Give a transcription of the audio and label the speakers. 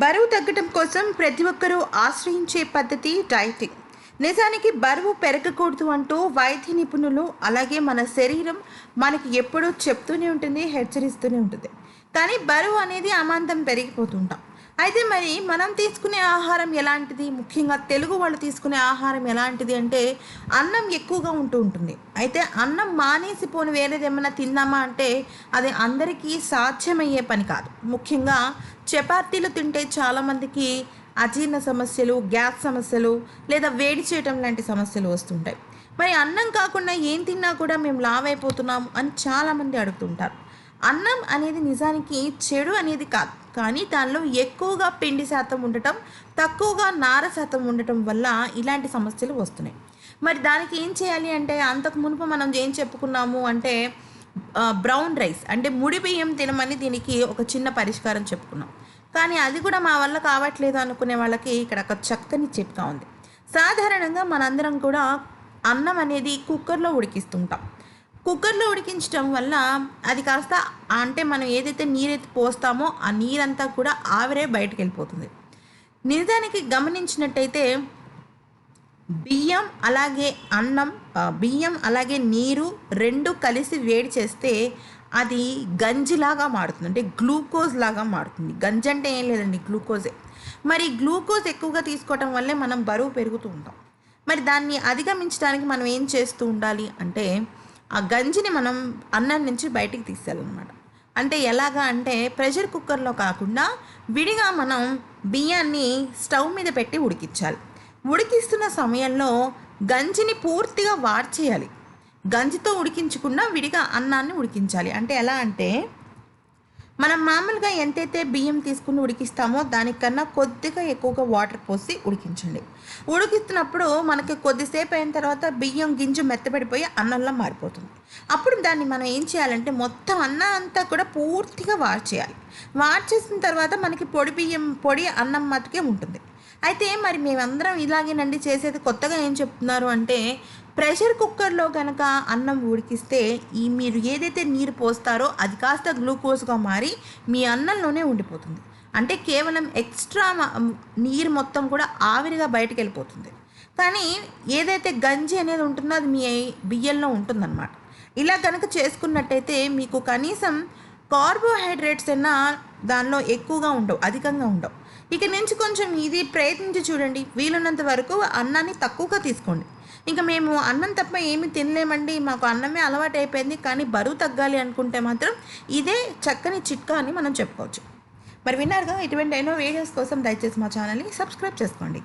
Speaker 1: బరువు తగ్గటం కోసం ప్రతి ఒక్కరూ ఆశ్రయించే పద్ధతి డైటింగ్ నిజానికి బరువు పెరగకూడదు అంటూ వైద్య నిపుణులు అలాగే మన శరీరం మనకి ఎప్పుడూ చెప్తూనే ఉంటుంది హెచ్చరిస్తూనే ఉంటుంది. కానీ బరువు అనేది అమాంతం పెరిగిపోతుంటాం. అయితే మరి మనం తీసుకునే ఆహారం ఎలాంటిది? ముఖ్యంగా తెలుగు వాళ్ళు తీసుకునే ఆహారం ఎలాంటిది అంటే అన్నం ఎక్కువగా ఉంటూ ఉంటుంది. అయితే అన్నం మానేసి పోని వేరేది ఏమైనా తిందామా అంటే అది అందరికీ సాధ్యమయ్యే పని కాదు. ముఖ్యంగా చపాతీలు తింటే చాలామందికి అజీర్ణ సమస్యలు గ్యాస్ సమస్యలు లేదా వేడి చేయటం లాంటి సమస్యలు వస్తుంటాయి. మరి అన్నం కాకుండా ఏం తిన్నా కూడా మేము లావైపోతున్నాం అని చాలామంది అడుగుతుంటారు. అన్నం అనేది నిజానికి చెడు అనేది కాదు. కానీ దానిలో ఎక్కువగా పిండి శాతం ఉండటం తక్కువగా నార శాతం ఉండటం వల్ల ఇలాంటి సమస్యలు వస్తున్నాయి. మరి దానికి ఏం చేయాలి అంటే అంతకు మునుపు మనం ఏం చెప్పుకున్నాము అంటే బ్రౌన్ రైస్ అంటే ముడి బియ్యం తినమని దీనికి ఒక చిన్న పరిష్కారం చెప్పుకున్నాం. కానీ అది కూడా మా వల్ల కావట్లేదు అనుకునే వాళ్ళకి ఇక్కడ ఒక చక్కని చిట్కా ఉంది. సాధారణంగా మనందరం కూడా అన్నం అనేది కుక్కర్లో ఉడికిస్తుంటాం. కుక్కర్లో ఉడికించడం వల్ల అది కాస్త అంటే మనం ఏదైతే నీరైతే పోస్తామో ఆ నీరంతా కూడా ఆవిరే బయటకు వెళ్ళిపోతుంది నిజానికి గమనించినట్టయితే బియ్యం అలాగే అన్నం బియ్యం అలాగే నీరు రెండు కలిసి వేడి చేస్తే అది గంజిలాగా మారుతుంది. అంటే గ్లూకోజ్ లాగా మారుతుంది. గంజి అంటే ఏం లేదండి గ్లూకోజే. మరి గ్లూకోజ్ ఎక్కువగా తీసుకోవటం వల్లే మనం బరువు పెరుగుతూ ఉంటాం. మరి దాన్ని అధిగమించడానికి మనం ఏం చేస్తూ ఉండాలి అంటే ఆ గంజిని మనం అన్నం నుంచి బయటికి తీసేయాలన్నమాట. అంటే ఎలాగా అంటే ప్రెషర్ కుక్కర్లో కాకుండా విడిగా మనం బియ్యాన్ని స్టవ్ మీద పెట్టి ఉడికించాలి. ఉడికిస్తున్న సమయంలో గంజిని పూర్తిగా వార్చేయాలి. గంజితో ఉడికించకుండా విడిగా అన్నాన్ని ఉడికించాలి. అంటే ఎలా అంటే మనం మామూలుగా ఎంతైతే బియ్యం తీసుకుని ఉడికిస్తామో దానికన్నా కొద్దిగా ఎక్కువగా వాటర్ పోసి ఉడికించండి. ఉడికిస్తున్నప్పుడు మనకి కొద్దిసేపు అయిన తర్వాత బియ్యం గింజ మెత్తబడిపోయి అన్నంలా మారిపోతుంది. అప్పుడు దాన్ని మనం ఏం చేయాలంటే మొత్తం అన్నం అంతా కూడా పూర్తిగా వార్చేయాలి వార్చేసిన తర్వాత మనకి పొడి బియ్యం పొడి అన్నం మటుకే ఉంటుంది. అయితే మరి మేమందరం ఇలాగేనండి చేసేది? కొత్తగా ఏం చెప్తున్నారు అంటే ప్రెషర్ కుక్కర్లో కనుక అన్నం ఉడికిస్తే ఈ మీరు ఏదైతే నీరు పోస్తారో అది కాస్త గ్లూకోజ్గా మారి మీ అన్నంలోనే ఉండిపోతుంది. అంటే కేవలం ఎక్స్ట్రా నీరు మొత్తం కూడా ఆవిరిగా బయటకు వెళ్ళిపోతుంది. కానీ ఏదైతే గంజి అనేది ఉంటుందో అది మీ బియ్యంలో ఉంటుందన్నమాట. ఇలా కనుక చేసుకున్నట్టయితే మీకు కనీసం కార్బోహైడ్రేట్స్ అయినా దానిలో ఎక్కువగా ఉండవు అధికంగా ఉండవు. ఇక నుంచి కొంచెం ఇది ప్రయత్నించి చూడండి. వీలున్నంత వరకు అన్నాన్ని తక్కువగా తీసుకోండి. ఇంకా మేము అన్నం తప్ప ఏమీ తినలేమండి. మాకు అన్నమే అలవాటు అయిపోయింది కానీ బరువు తగ్గాలి అనుకుంటే మాత్రం ఇదే చక్కని చిట్కా అని మనం చెప్పుకోవచ్చు. మరి విన్నారుగా ఇటువంటి ఎన్నో వీడియోస్ కోసం దయచేసి మా ఛానల్ని సబ్స్క్రైబ్ చేసుకోండి.